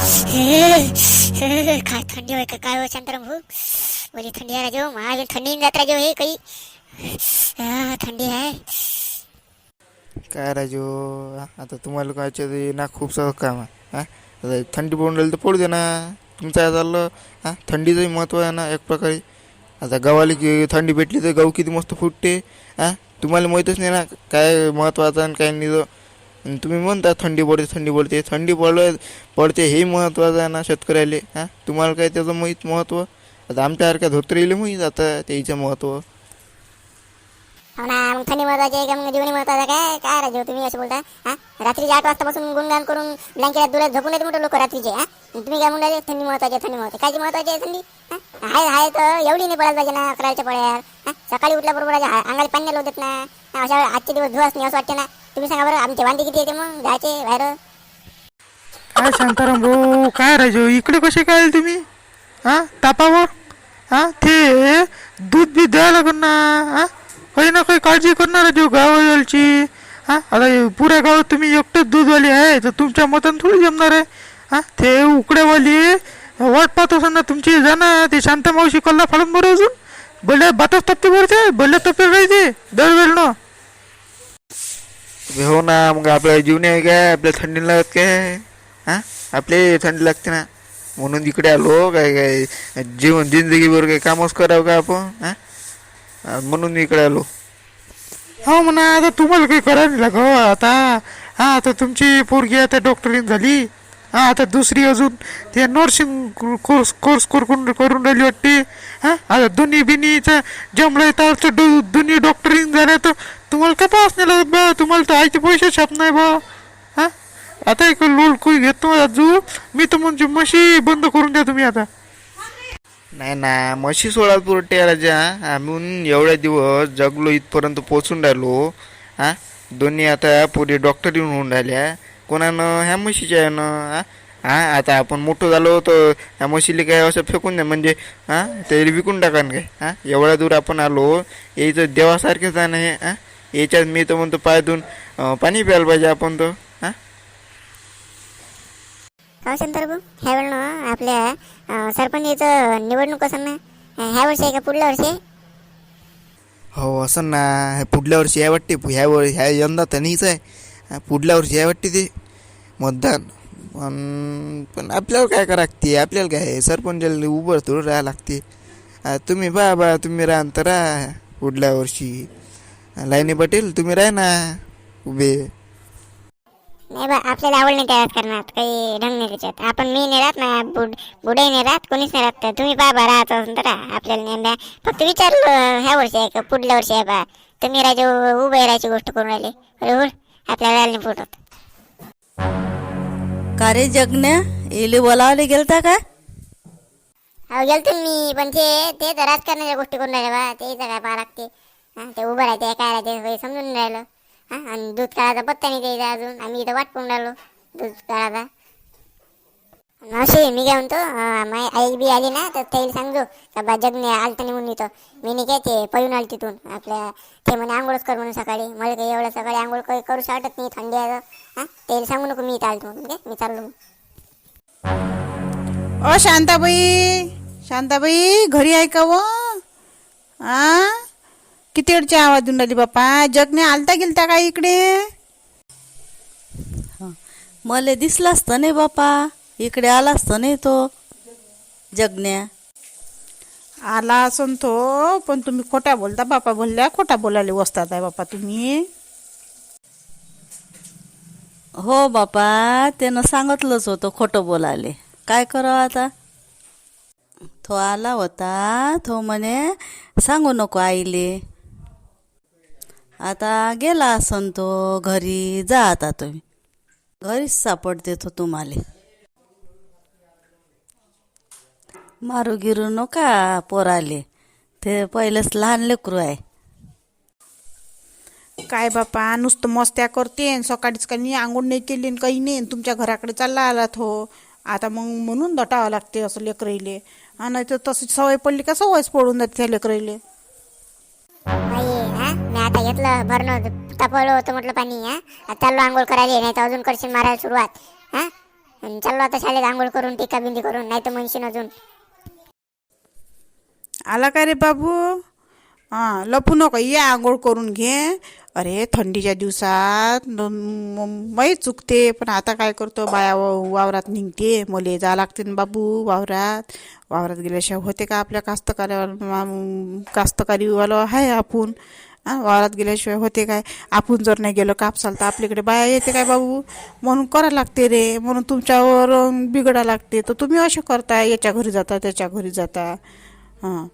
काय थंडी होय काय हो शांताराम भाऊ बोली थंडी आहे राजो महावीर थंडी जात राजो हे काही थंडी आहे काय राजू आता तुम्हाला काय ना खूप सगळं काम आहे हा थंडी पडून राहिली तर पडू दे ना तुमचं काय चाललं हां थंडीचंही महत्त्व आहे ना एक प्रकारे आता गव्हाला की थंडी भेटली तर गहू किती मस्त फुटते हा तुम्हाला माहीतच नाही ना काय महत्त्वाचं आणि काय नाही तुम्ही म्हणता थंडी पडते थंडी पडते. थंडी पड पडते हे महत्त्वाचं आहे ना शेतकऱ्याले हा? तुम्हाला काय त्याचं माहीत महत्त्व आता आमच्यासारख्या धोत्रीला माहीत आता त्याचं महत्त्व हो ना मग थंडी महत्वाची आहे का? मग जीवनी महत्वाचं काय? काय राजो तुम्ही असं बोलता हा? रात्रीचे आठ वाजतापासून गुणगान करून ब्लँकेटात दुरात झोपून येते मोठे लोक रात्रीचे हा? तुम्ही काय म्हणता थंडी महत्वाची आहे थंडी महत्वाची कायची महत्वाची आहे थंडी? हा? आहे तर एवढी नाही पडायला पाहिजे ना अकराच्या पड्यावर हा? सकाळी उठल्याबरोबर अंगाला पाणी होत ना हा, अशा आजचे दिवस धुवाच नाही असं वाटते ना? तुम्ही सांगा बरं आमचे वांदे किती येते मग? जायचे बाहेर. काय शांताराम भाऊ? काय राजो इकडे कसे काय आले तुम्ही? हा? तापावर? हा? ते दूध बी द्यायला लागून ना हा? काही ना काही काळजी करणार राजू गावाची हा? आता हे पुऱ्या गावात तुम्ही एकटेच दूधवाली आहे तर तुमच्या मतान थोडी जमणार आहे. हा? ते उकड्यावाली वाट पाहत असं ना तुमची जाणार ते शांत मावशी कल्ला फाडून बरं अजून. भले बातच टप्पे भरते भले टप्पे राहायचे दरवेळ ना. हो ना मग आपल्याला जीवन आहे काय? आपल्या थंडी लागत काय? हा? आपले थंडी लागते ना. म्हणून इकडे आलो काय काय जीवन जिंदगीवर काही कामच करावं का आपण? म्हणून इकडे आलो. हो म्हणा आता तुम्हाला काही करायला नाही हो? आता हा आता तुमची पोरगी आता डॉक्टरीन झाली. हां आता दुसरी अजून. ते नर्सिंग कोर्स कोर्स करून करून राहिली वाटते. हां आता दोन्ही बिनीचं जमलं तर तर दो- दोन्ही डॉक्टरिंग झाल्या तर तुम्हाला काय पास नाही लागत बा? तुम्हाला तर आयचे पैसे छाप नाही बा. हा? आता एक लोल कोई घेतो अजू मी तर म्हणजे म्हशी बंद करून द्या तुम्ही आता. नाही ना म्हशी सोळा पुरटे राजा आम्ही एवढ्या दिवस जगलो इथपर्यंत पोचून राहिलो. हा? दोन्ही आता पुढे डॉक्टर येऊन होऊन राहिल्या. कोणानं ह्या म्हशीच्या आहे ना हा? हा आता आपण मोठं झालो तर ह्या म्हशीला काय असं फेकून द्या म्हणजे हा? ते विकून टाका ना काय हा? एवढ्या दूर आपण आलो याचं देवासारखेच आहे हे हा? याच्यात मी तर म्हणतो पाय धुवून पाणी प्यायला पाहिजे आपण तर हा? हो शंतरभाऊ ह्या वेळ ना आपल्या अं, सरपंचाचं निवडणूक असेल ना ह्या वर्षी आहे का पुढल्या वर्षी? आहे? हो असं ना हे पुढल्या वर्षी आहे वाटते ह्या वर ह्या यंदा तर नाहीच आहे. पुढल्या वर्षी आहे वाटते ते मतदान. पण पण आपल्याला काय करा लागते? आपल्याला काय? सरपंचाला उभं थोडं राहावं लागते. तुम्ही बा बा तुम्ही राहा तर राहा पुढल्या वर्षी. लाईनी पटेल तुम्ही राहा ना उभे. नाही बा आपल्याला आवड नाही त्या करणार. काही ढंग नाही त्याच्यात. आपण मी नाही राहत ना बुड बुडे नाही राहत कोणीच नाही राहत. तुम्ही बा बा राहत असेल तर आपल्याला नाही फक्त विचारलं ह्या वर्षी आहे का? पुढल्या वर्षी आहे बा. तुम्ही राहायचे उभे राहायची गोष्ट करून राहिले. बरोबर आपल्याला राहायला नाही फुटत का रे जगण्या? इले बोलावले गेलता का अहो गेलतो मी पण ते ते तर राजकारणाच्या गोष्टी करून राहिले बा. ते काय पाहा लागते. हा ते उभं राहते काय राहते काही समजून नाही राहिलं. हा आणि दूध काढायचा पत्ता नाही द्यायचा अजून. आम्ही इथं वाट पाहून राहिलो दूध काढायचा मावशी मी काय म्हणतो माय आई बी आली ना तर त्याला सांगतो का बा जगने आलतं नाही म्हणून इथं. मी नाही काय ते पळून आली तिथून आपल्या ते म्हणे आंघोळच कर म्हणून सकाळी. मला काही एवढं सकाळी आंघोळ काही करू वाटत नाही थंडी आहे. हा? त्याला सांगू नको मी इथं आलतो म्हणून काय मी चाललो मग. ओ शांताबाई शांताबाई घरी आहे का व? आ? किती वेळची आवाज देऊन राहिली बापा जगने आलता गेलता का इकडे? मला दिसला असता नाही बापा इकडे आला असता नाही तो जगण्या. आला असन तो पण तुम्ही खोटा बोलता. बापा बोलल्या खोटा बोलायला वसतात आहे बापा तुम्ही. हो बापा त्यानं सांगितलंच होतं खोटं बोलाले काय करावं आता? तो आला होता तो म्हणे सांगू नको आईले. आता गेला असन तो घरी जा आता तुम्ही. घरीच सापडते तो तुम्हाला. मारू गिरू नका पोराले. ते पहिलेच लहान लेकरू आहे. काय बापा नुसतं मस्त्या करते आणि सकाळीच काही आंघोळ नाही केली आणि काही नाही आणि तुमच्या घराकडे चालला आला तो आता मग म्हणून दटावं लागते असं लेकराईले. हा नाही तर तशी सवय पडली का सवयच पडून जाते त्या लेकराईले. बाई हा? मी आता घेतलं भरणं तापवलं होतं म्हटलं पाणी हा? आता चाललो आंघोळ करायला नाही तर अजून करशील मारायला सुरुवात हा? आणि चाललो आता शाळेत आंघोळ करून टिका बिंदी करून नाही तर म्हणशीन अजून. आला का रे बाबू? हां लपू नको ये आंघोळ करून घे. अरे थंडीच्या दिवसात मै चुकते पण आता काय करतो? बाया वावरात निघते. मले जा लागते ना बाबू वावरात. वावरात गेल्याशिवाय होते का आपल्या कास्तकार्यावर कास्तकारीवालं आहे आपण. वावरात गेल्याशिवाय होते काय? आपण जर नाही गेलो कापसाल तर आपल्याकडे बाया येते काय बाबू? म्हणून करा लागते रे. म्हणून तुमच्यावर बिघडा लागते. तर तुम्ही असे करता याच्या घरी जाता त्याच्या घरी जाता. हां.